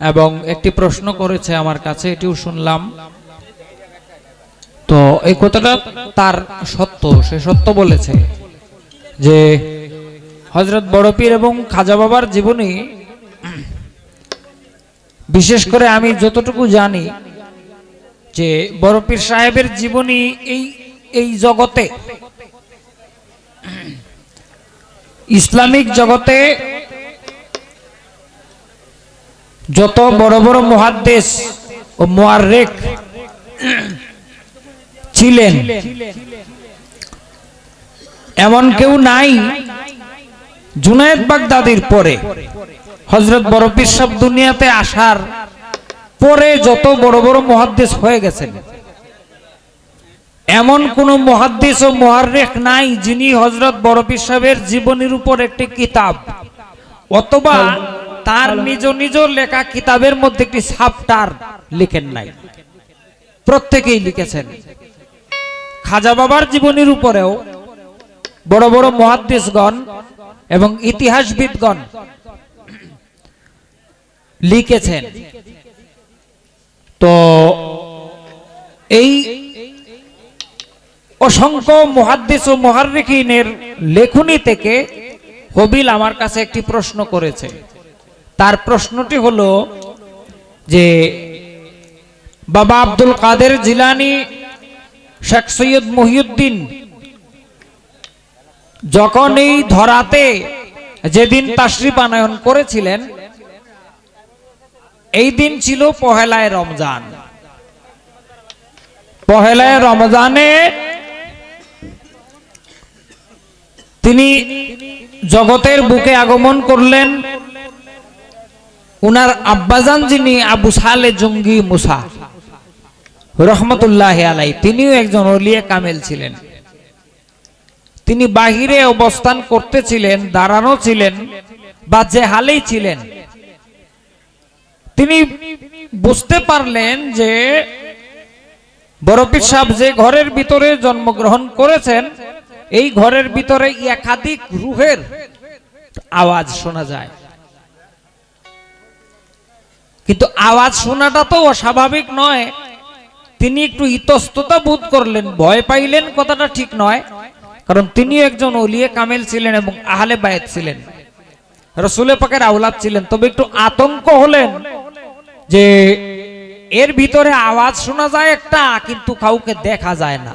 এবং একটি প্রশ্ন করেছে আমার কাছে, এটিও শুনলাম। তো এই কথাটা তার সত্য, সে সত্য বলেছে যে হজরত বড়পীর এবং খাজা বাবার জীবনী, বিশেষ করে আমি যতটুকু জানি যে বড়পীর সাহেবের জীবনী এই এই জগতে, ইসলামিক জগতে যত বড় বড় মহাদ্দেশ ও মোয়ারেক ছিলেন, এমন কেউ নাই জুনায়েদ বাগদাদির পরে। হজরত বরফির সব দুনিয়াতে আসার পরে যত বড় বড় মহাদ্দেশ হয়ে গেছেন। এমন কোন মহাদ্দেশ ও মহারেখ নাই যিনি হজরত বরফির সাহেবের জীবনীর উপর একটি কিতাব অথবা তার নিজ নিজ লেখা কিতাবের মধ্যে একটি সাপটার লিখেন নাই। প্রত্যেকেই লিখেছেন। খাজা বাবার জীবনীর উপরেও বড় বড় মহাদ্দেশগণ এবং ইতিহাসবিদগণ লিখেছেন। তো এই অসংখ্য মহাদ্দেশ ও মহারিকিনের লেখনী থেকে হবিল আমার কাছে একটি প্রশ্ন করেছে। তার প্রশ্নটি হলো যে, বাবা আব্দুল কাদের জিলানি, শেখ সৈয়দ মহিউদ্দিন, যখন এই ধরাতে যেদিন তাশরিফ আনয়ন করেছিলেন, এই দিন ছিল পহেলায় রমজান। পহেলায় রমজানে তিনি জগতের বুকে আগমন করলেন। উনার আব্বাজান যিনি আবু সালে জঙ্গি মুসা, রহমতুল্লাহ আলাই তিনিও একজন অলিয়া কামেল ছিলেন। তিনি বাহিরে অবস্থান করতেছিলেন, দাঁড়ানো ছিলেন বা যে হালেই ছিলেন। তিনি বুঝতে পারলেন যে বরফির সাহেব যে ঘরের ভিতরে জন্মগ্রহণ করেছেন, এই ঘরের ভিতরে একাধিক রুহের আওয়াজ শোনা যায়। কিন্তু আওয়াজ শোনাটা তো অস্বাভাবিক নয়। তিনি একটু ইতস্ততা বোধ করলেন, ভয় পাইলেন, কথাটা ঠিক নয়। কারণ তিনি একজন অলিয়ে কামেল ছিলেন এবং আহলে বায়েত ছিলেন। রসুলে পাকের আওলাদ ছিলেন। তবে একটু আতঙ্ক হলেন যে এর ভিতরে আওয়াজ শোনা যায় একটা, কিন্তু কাউকে দেখা যায় না।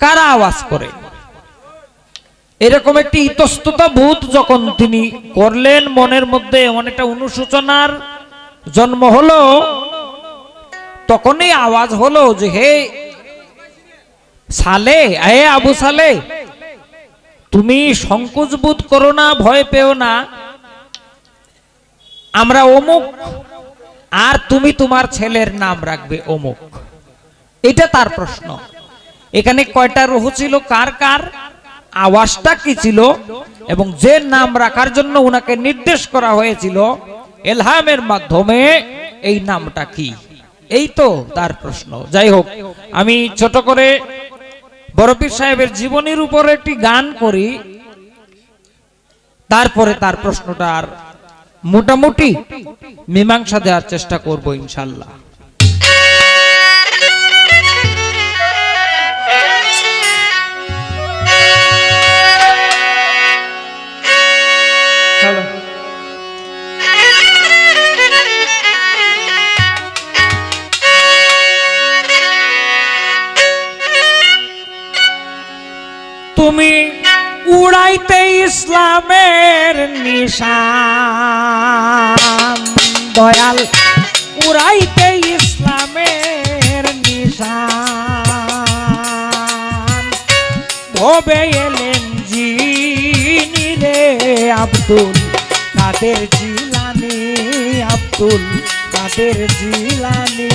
কারা আওয়াজ করে? এরকম একটি ইতস্ততা বোধ যখন তিনি করলেন, মনের মধ্যে এমন একটা অনুশোচনার জন্ম হলো, তখনই আওয়াজ হলো যে, হে সালে হে আবু সালে, তুমি সংকোচ বোধ করো না, ভয় পেও না। আমরা অমুক, আর তুমি তোমার ছেলের নাম রাখবে অমুক। এটা তার প্রশ্ন। এখানে কয়টা রুহু ছিল? কার কার? আওয়াজটা কি ছিল? এবং যে নাম রাখার জন্য উনাকে নির্দেশ করা হয়েছিল, এলহামের মাধ্যমে এই নামটা কি? এই তো তার প্রশ্ন। যাই হোক, আমি ছোট করে বরফির সাহেবের জীবনীর উপর একটি গান করি, তারপরে তার প্রশ্নটা আর মোটামুটি মীমাংসা দেওয়ার চেষ্টা করব ইনশাল্লাহ। উড়াইতে ইসলামের নিশান। দয়াল, উড়াইতে ইসলামের নিশান। ভবে এলেন যিনি রে আব্দুল কাদের জিলানি, আব্দুল কাদের জিলানি।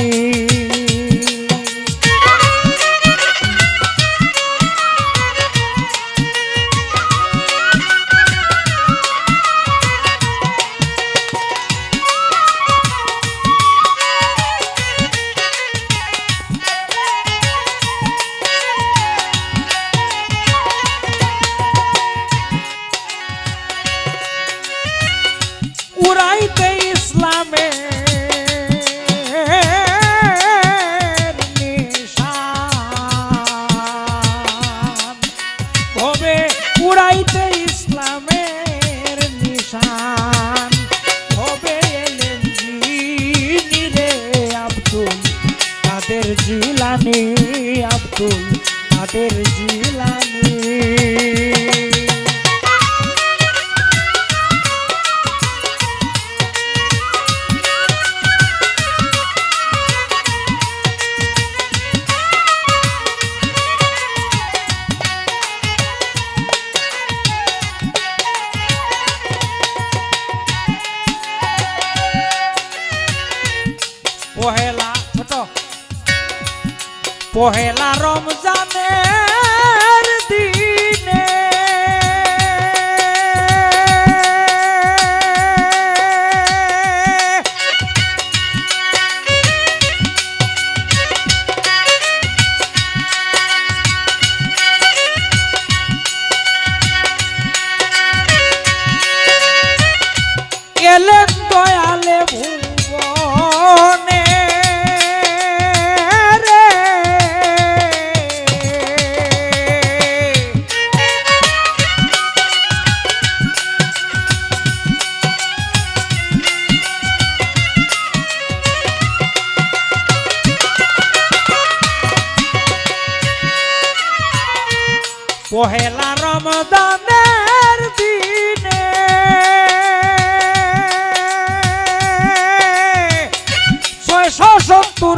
উড়াইতে ইসলামে ভবে উড়াইতে ইসলামের নিশান। ভবে এলেন জিনিরে আব্দুল তাদের জিলানি, আব্দুল তাদের জিলানি। coge la romza. পহেলা রমদানের দিনে। ছয়শো সত্তর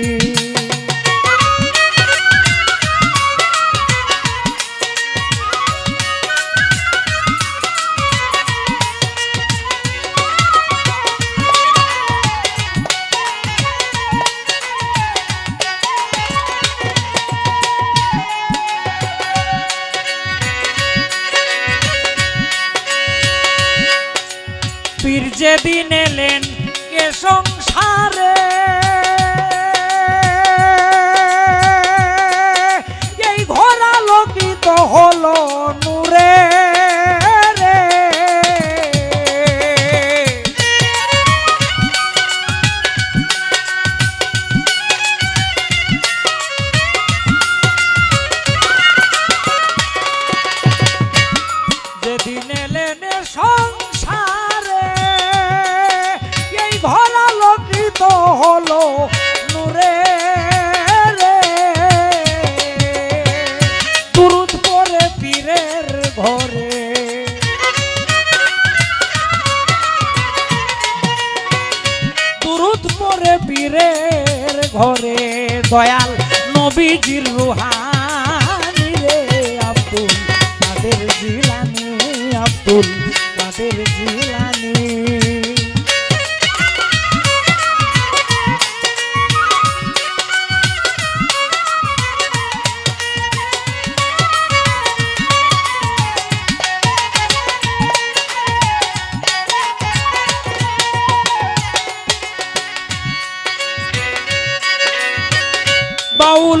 সেদিন এলেন? কেশব ঘরে দয়াল নবীজির রুহানি রে আব্দুল কাদের জিলানি আব্দুল কাদের জিলানি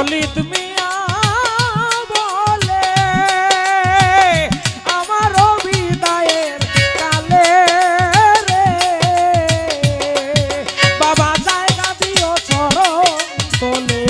ললিত মিয়া বলে আমার বিদায়ের কালে রে। বাবা জায়গা দিও চরণ তোলে।